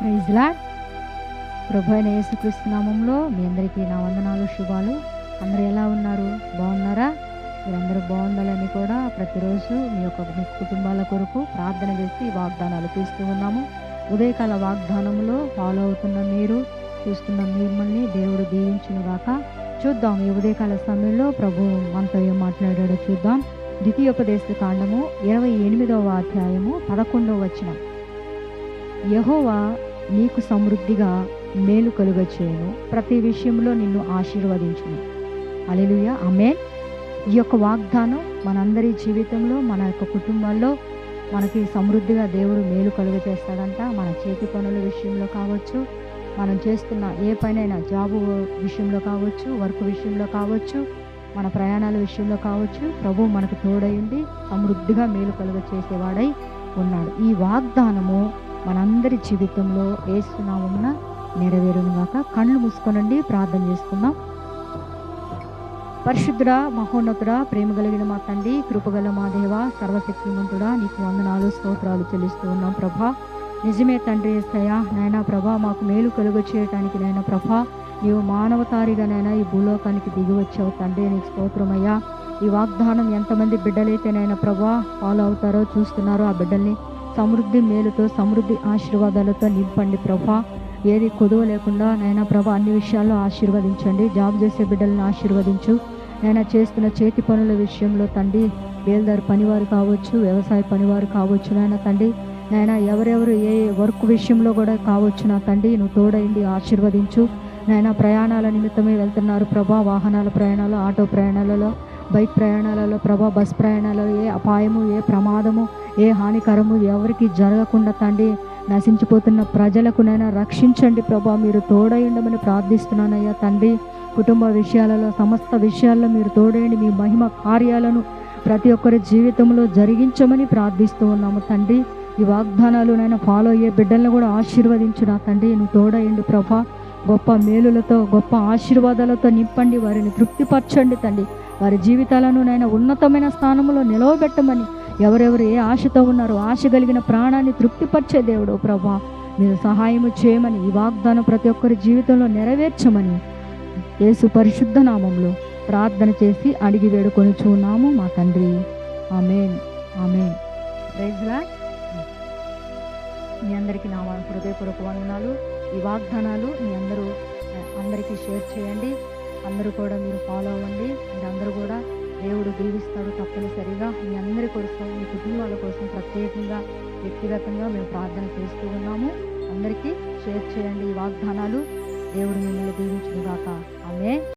ప్రైజ్లా ప్రభు అయిన యేసుక్రీస్తు నామంలో మీ అందరికీ నా వందనాలు శుభాలు. అందరూ ఎలా ఉన్నారు? బాగున్నారా? మీరందరూ బాగుండాలని కూడా ప్రతిరోజు మీ యొక్క మీ కుటుంబాల కొరకు ప్రార్థన చేసి వాగ్దానాలు తీస్తూ ఉన్నాము. ఉదయకాల వాగ్దానంలో ఫాలో అవుతున్న మీరు చూస్తున్న మిమ్మల్ని దేవుడు దీవించును గాక. చూద్దాం ఈ ఉదయకాల సమయంలో ప్రభు మనతో ఏం మాట్లాడాడో చూద్దాం. ద్వితీయోపదేశ కాండము ఇరవై ఎనిమిదవ అధ్యాయము పదకొండవ వచనం. యహోవా నీకు సమృద్ధిగా మేలు కలుగ చేయను ప్రతి విషయంలో నిన్ను ఆశీర్వదించును. అలెలుయ అమే ఈ యొక్క వాగ్దానం మనందరి జీవితంలో మన యొక్క కుటుంబాల్లో మనకి సమృద్ధిగా దేవుడు మేలు కలుగ చేస్తాడంట మన చేతి పనుల విషయంలో కావచ్చు మనం చేస్తున్న ఏ పనైనా జాబు విషయంలో కావచ్చు వర్క్ విషయంలో కావచ్చు మన ప్రయాణాల విషయంలో కావచ్చు ప్రభు మనకు తోడై ఉండి సమృద్ధిగా మేలు కలుగ చేసేవాడై ఉన్నాడు. ఈ వాగ్దానము మనందరి జీవితంలో వేస్తున్నామన్న నెరవేరునుగాక కళ్ళు మూసుకోనండి ప్రార్థన చేసుకుందాం. పరిశుద్ధుడా మహోన్నతుడా ప్రేమ కలిగిన మా తండ్రి కృపగల మా దేవ సర్వశక్తిమంతుడా నీకు వందనాలు స్తోత్రాలు చెల్లిస్తూ ఉన్నాం ప్రభా. నిజమే తండ్రి ఏసయ్యా నాయనా ప్రభా మాకు మేలు కలుగు చేయటానికి నాయన ప్రభా నీవు మానవతారిగానైనా ఈ భూలోకానికి దిగి వచ్చావు తండ్రి నీకు స్తోత్రమయ్యా. ఈ వాగ్దానం ఎంతమంది బిడ్డలైతేనైనా ప్రభా ఫాలో అవుతారో చూస్తున్నారో ఆ బిడ్డల్ని సమృద్ధి మేలుతో సమృద్ధి ఆశీర్వాదాలతో నింపండి ప్రభా. ఏది కొదువ లేకుండా నైనా ప్రభా అన్ని విషయాల్లో ఆశీర్వదించండి. జాబ్ చేసే బిడ్డలను ఆశీర్వదించు. నైనా చేస్తున్న చేతి పనుల విషయంలో తండ్రి బేల్దారి పనివారు కావచ్చు వ్యవసాయ పనివారు కావచ్చు నాయన తండ్రి. నాయన ఎవరెవరు ఏ వర్క్ విషయంలో కూడా కావచ్చు నా తండ్రి నువ్వు తోడైంది ఆశీర్వదించు. నాయన ప్రయాణాల నిమిత్తమే వెళ్తున్నారు ప్రభా. వాహనాల ప్రయాణాలు ఆటో ప్రయాణాలలో బైక్ ప్రయాణాలలో ప్రభా బస్ ప్రయాణాలలో ఏ అపాయము ఏ ప్రమాదము ఏ హానికరము ఎవరికి జరగకుండా తండ్రి నశించిపోతున్న ప్రజలకునైనా రక్షించండి ప్రభా. మీరు తోడై ప్రార్థిస్తున్నానయ్యా తండ్రి. కుటుంబ విషయాలలో సమస్త విషయాల్లో మీరు తోడేయండి మీ మహిమ కార్యాలను ప్రతి ఒక్కరి జీవితంలో జరిగించమని ప్రార్థిస్తూ ఉన్నాము తండ్రి. ఈ వాగ్దానాలు నైనా ఫాలో అయ్యే బిడ్డలను కూడా ఆశీర్వదించు నా తండ్రి. నువ్వు తోడయండి ప్రభా. గొప్ప మేలులతో గొప్ప ఆశీర్వాదాలతో నింపండి వారిని తృప్తిపరచండి తండ్రి. వారి జీవితాలను నైనా ఉన్నతమైన స్థానంలో నిలవబెట్టమని ఎవరెవరు ఏ ఆశతో ఉన్నారో ఆశ కలిగిన ప్రాణాన్ని తృప్తిపరిచే దేవుడు ప్రభా. మీరు సహాయము చేయమని ఈ వాగ్దానం ప్రతి ఒక్కరి జీవితంలో నెరవేర్చమని యేసు పరిశుద్ధ నామంలో ప్రార్థన చేసి అడిగి వేడుకొని చూన్నాము మా తండ్రి. ఆమెన్. ఆమెన్. ప్రైజ్లా మీ అందరికీ నా హృదయపూర్వక వందనాలు. ఈ వాగ్దానాలు మీ అందరూ అందరికీ షేర్ చేయండి. అందరూ కూడా మీరు ఫాలో అవ్వండి. మీరు అందరూ కూడా దేవుడు దీవిస్తాడు తప్పనిసరిగా. మీ అందరి కోసం మీ కుటుంబాల కోసం ప్రత్యేకంగా వ్యక్తిగతంగా మేము ప్రార్థన చేస్తూ ఉన్నాము. అందరికీ షేర్ చేయండి ఈ వాగ్దానాలు. దేవుడు మిమ్మల్ని దీవించుగాక ఆమె